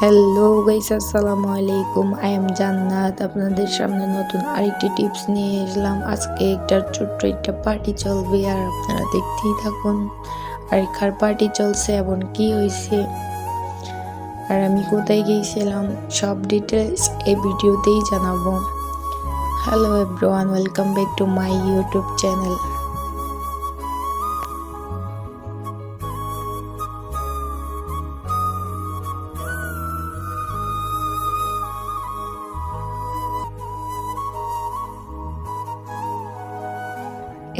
Hello guys আসসালামু আলাইকুম। I am জান্নাত আপনাদের সামনে নতুন আরেকটি টিপস নিয়ে এসলাম আজকে একটা ছোট্ট একটা পার্টি চলবে, আর আপনারা দেখতেই থাকুন। আর কার পার্টি চলছে, এবং কি হয়েছে, আর আমি কোথায় গিয়েছিলাম, সব ডিটেলস এই ভিডিওতেই জানাব। Hello everyone welcome back to my YouTube channel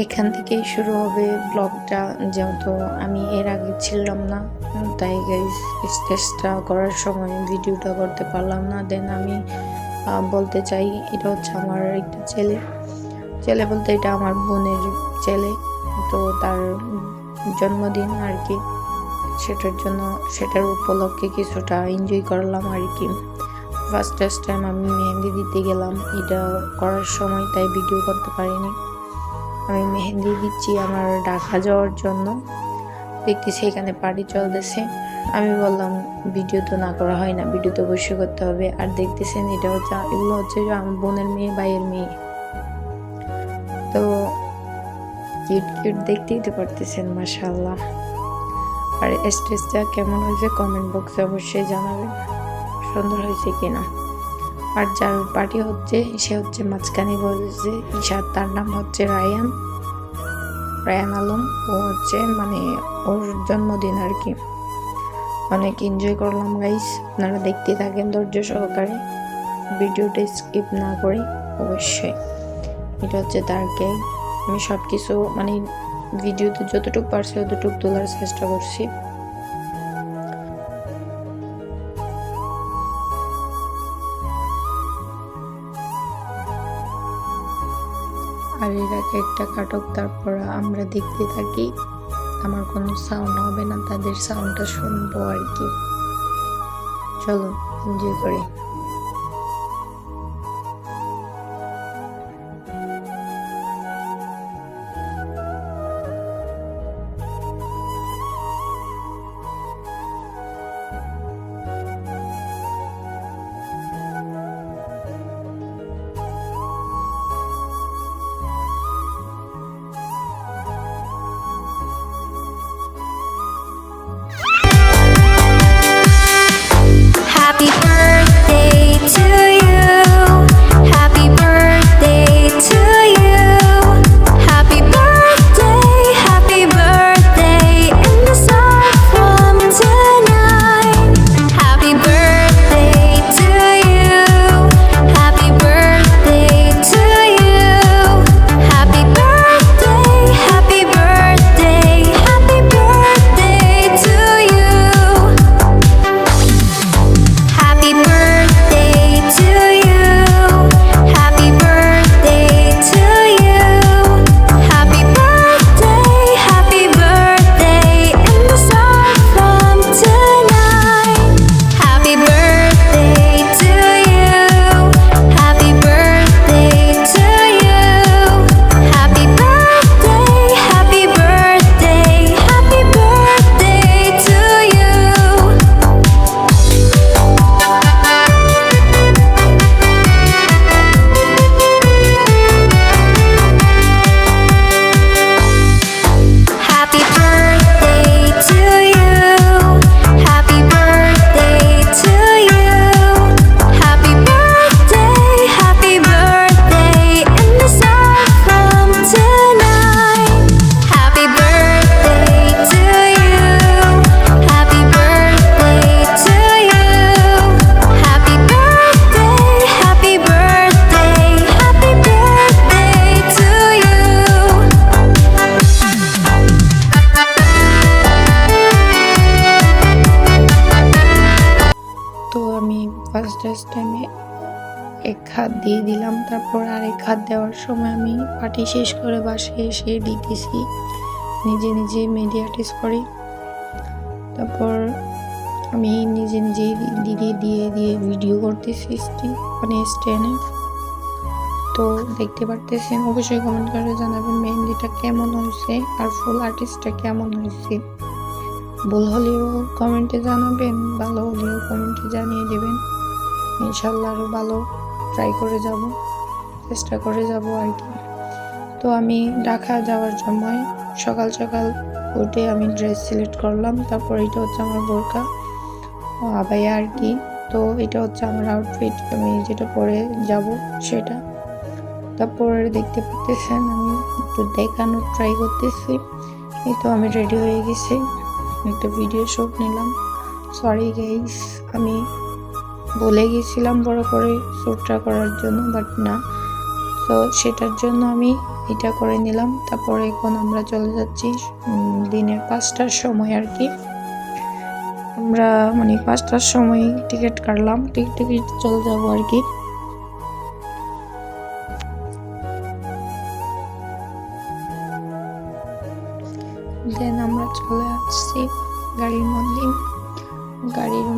এখান থেকেই শুরু হবে ব্লগটা, যেহেতু আমি এর আগে ছিলাম না। তাই গাইজ স্টেজটা করার সময় ভিডিওটা করতে পারলাম না। দেন আমি বলতে চাই, এটা হচ্ছে আমার একটা ছেলে। ছেলে বলতে এটা আমার বোনের ছেলে। তো তার জন্মদিন আর কি। সেটার জন্য, সেটার উপলক্ষে কিছুটা এনজয় করলাম আর কি। ফার্স্ট ফার্স্ট টাইম আমি মেহেন্দি দিতে গেলাম। এটা করার সময়, তাই ভিডিও করতে পারিনি। আমি মেহেন্দি দিচ্ছি আমার ঢাকা যাওয়ার জন্য। দেখতেছি এখানে পার্টি চলতেছে। আমি বললাম, ভিডিও তো না করা হয় না, ভিডিও তো অবশ্যই করতে হবে। আর দেখতেছেন এটা হচ্ছে, এগুলো হচ্ছে যে আমার বোনের মেয়ে, ভাইয়ের মেয়ে। তো কিউট কিউট দেখতেই তো পারতেছেন মাশাল্লাহ আর স্টেজটা কেমন হয়েছে কমেন্ট বক্সে অবশ্যই জানাবেন, সুন্দর হয়েছে কিনা। আর যার পার্টি হচ্ছে, সে হচ্ছে মাঝখানে বলছে ঈশার তার নাম হচ্ছে রায়ান। রায়ান আলম, ও হচ্ছে মানে ওর জন্মদিন আর কি। অনেক এনজয় করলাম গাইস আপনারা দেখতে থাকেন ধৈর্য সহকারে। ভিডিওটা স্কিপ না করে, অবশ্যই। এটা হচ্ছে তার কেক আমি সব কিছু মানে ভিডিওতে যতটুকু পারছি ততটুকু তোলার চেষ্টা করছি। আর এরা কেকটা কাটক, তারপর আমরা দেখতে থাকি। আমার কোনো সাউন্ড হবে না, তাদের সাউন্ডটা শুনব আর কি। চলো এনজয় করি। দিয়ে দিলাম। তারপর আরেক হাত দেওয়ার সময় আমি পার্টি শেষ করে বাসায় এসে দিতেছি। নিজে নিজে মিডিয়া টেস্ট করি। তারপর আমি নিজে নিজেই দিদি দিয়ে দিয়ে ভিডিও করতেছি মানে স্ট্যান্ডে তো দেখতে পারতেছেন, অবশ্যই কমেন্ট করে জানাবেন মেহেন্দিটা কেমন হয়েছে আর ফুল আর্টিস্টটা কেমন হয়েছে। ভুল হলেও কমেন্টে জানাবেন, ভালো হলেও কমেন্টে জানিয়ে দেবেন। ইনশাল্লাহ আরও ভালো ট্রাই করে যাব, চেষ্টা করে যাব আর কি। তো আমি ঢাকা যাওয়ার সময় সকাল সকাল উঠে আমি ড্রেস সিলেক্ট করলাম, তারপর এটা হচ্ছে আমার বোরকা আবাইয়া আর কি। তো এটা হচ্ছে আমার আউটফিট আমি যেটা পরে যাব সেটা। তারপরে দেখতে পাচ্ছেন আমি একটু দেখানোর ট্রাই করতেছি, এই তো আমি রেডি হয়ে গেছি। একটা ভিডিও শুট নিলাম। সরি গেইস আমি বলে গিয়েছিলাম বড় করে স্যুটটা করার জন্য বাট না। তো সেটার জন্য আমি এটা করে নিলাম। তারপরে এখন আমরা চলে যাচ্ছি দিনের পাঁচটার সময় আর কি। আমরা মানে পাঁচটার সময় টিকিট কাটলাম। টিকিট টিকিট চলে যাব আর কি।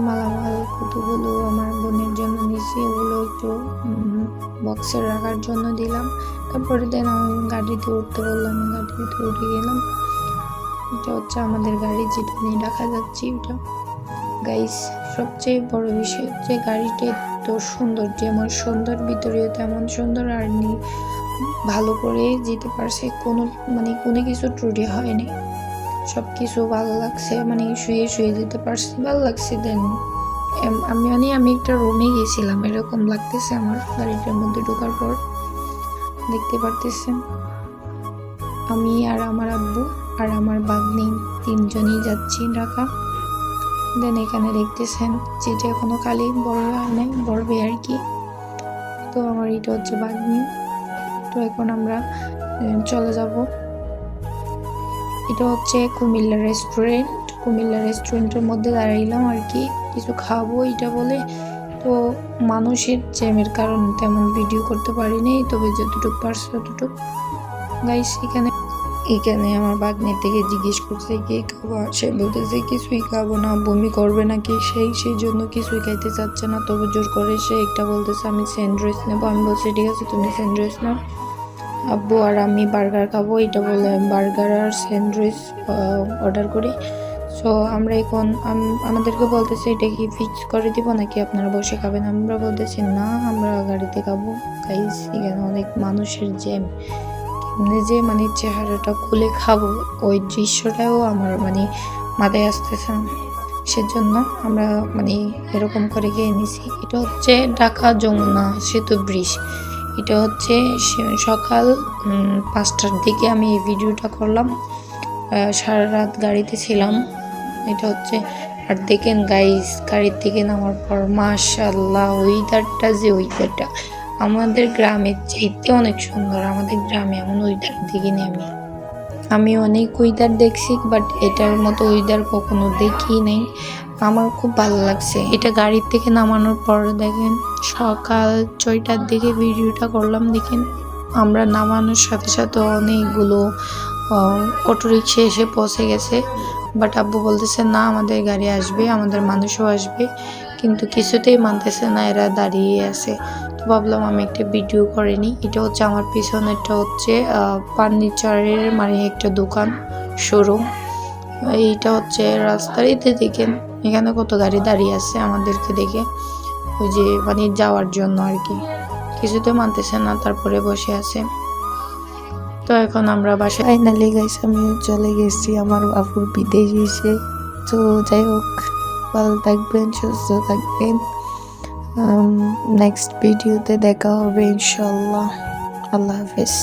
মালামাল, কতগুলো আমার বোনের জন্য নিয়েছি ওগুলো একটু বক্সে রাখার জন্য দিলাম। তারপরে দেন গাড়িতে উঠতে বললাম, গাড়িতে উঠে গেলাম। এটা হচ্ছে আমাদের গাড়ি যেটা নিয়ে রাখা যাচ্ছে এটা। গাইস সবচেয়ে বড় বিষয় হচ্ছে গাড়িটা তো সুন্দর, যেমন সুন্দর, ভিতরেও তেমন সুন্দর, আর নি ভালো করে যেতে পারছে, কোনো মানে কোনো কিছু ত্রুটি হয়নি। সব কিছু ভালো লাগছে মানে শুয়ে শুয়ে যেতে পারছি, ভালো লাগছে দেন। আমি মানে আমি একটা রুমে গেছিলাম, এরকম লাগতেছে আমার গাড়িটার মধ্যে ঢোকার পর। দেখতে পারতেছেন? আমি আর আমার আব্বু আর আমার বাগনি তিনজনই যাচ্ছি ঢাকা। দেন এখানে দেখতেছেন যেটা এখনও খালি বড় হয় নাই বড়বে আর কি। তো আমার এটা হচ্ছে বাগনি তো এখন আমরা চলে যাব। এটা হচ্ছে কুমিল্লা রেস্টুরেন্ট কুমিল্লা রেস্টুরেন্টের মধ্যে দাঁড়াইলাম আর কি, কিছু খাব এটা বলে। তো মানুষের জ্যামের কারণে তেমন ভিডিও করতে পারিনি তবে যতটুকু পারছি ততটুকু। গাইস এখানে এখানে আমার বাগনের থেকে জিজ্ঞেস করছে, কি খাব? সে বলতেছে, কিছুই খাব না, বমি করবে নাকি? সেই সেই জন্য কিছুই খাইতে চাচ্ছে না, তবে জোর করে সে একটা বলতেছে, আমি স্যান্ডউইচ নেব। আমি বলছি, ঠিক আছে, তুমি স্যান্ডউইচ নাও। আব্বু আর আমি বার্গার খাব, এটা বলে বার্গার আর স্যান্ডউইচ অর্ডার করি। সো আমরা এখন আমাদেরকে বলতেছে, এটা কি ফিক্স করে দিব নাকি আপনারা বসে খাবেন? আমরা বলতেছি, না, আমরা গাড়িতে খাব। গাইস এখানে অনেক মানুষের জ্যাম। কেমনে যে মানে চেহারাটা খুলে খাব, ওই দৃশ্যটাও আমার মানে মাথায় আসতেছে না। সেজন্য আমরা মানে এরকম করে গিয়ে নিছি। এটা হচ্ছে ঢাকা যমুনা সেতু ব্রিজ এটা হচ্ছে সকাল পাঁচটার দিকে আমি এই ভিডিওটা করলাম। সারা রাত গাড়িতে ছিলাম। এটা হচ্ছে আর দেখেন গাইস গাড়ির থেকে নামার পর মাশাল্লাহ ওয়েদারটা যে ওয়েদারটা আমাদের গ্রামের চাইতে অনেক সুন্দর, আমাদের গ্রামে এমন ওয়েদার দেখিনি আমি। আমি অনেক ওয়েদার দেখছি বাট এটার মতো ওয়েদার কখনো দেখি নাই। আমার খুব ভালো লাগছে। এটা গাড়ির থেকে নামানোর পর দেখেন সকাল ছয়টার দিকে ভিডিওটা করলাম, দেখেন আমরা নামানোর সাথে সাথে অনেকগুলো অটো রিক্সা এসে পৌঁছে গেছে। বাট আব্বু বলতেছে, না, আমাদের গাড়ি আসবে, আমাদের মানুষও আসবে। কিন্তু কিছুতেই মানতেছে না এরা দাঁড়িয়ে আছে। তো ভাবলাম আমি একটা ভিডিও করে নিই। এটা হচ্ছে আমার পিছনেরটা হচ্ছে ফার্নিচারের মানে একটা দোকান শোরুম এইটা হচ্ছে রাস্তার এতে দেখেন, এখানে কত গাড়ি দাঁড়িয়ে আছে আমাদেরকে দেখে। ওই যে মানে যাওয়ার জন্য আর কি। কিছুতে মানতেছে না, তারপরে বসে আছে। তো এখন আমরা বাসায় ফাইনালি গাইস আমি চলে গেছি আমার বাবুর বিদেশ। এসে তো যাই হোক, ভালো থাকবেন, সুস্থ থাকবেন। নেক্সট ভিডিওতে দেখা হবে ইনশাল্লাহ আল্লাহ হাফেজ।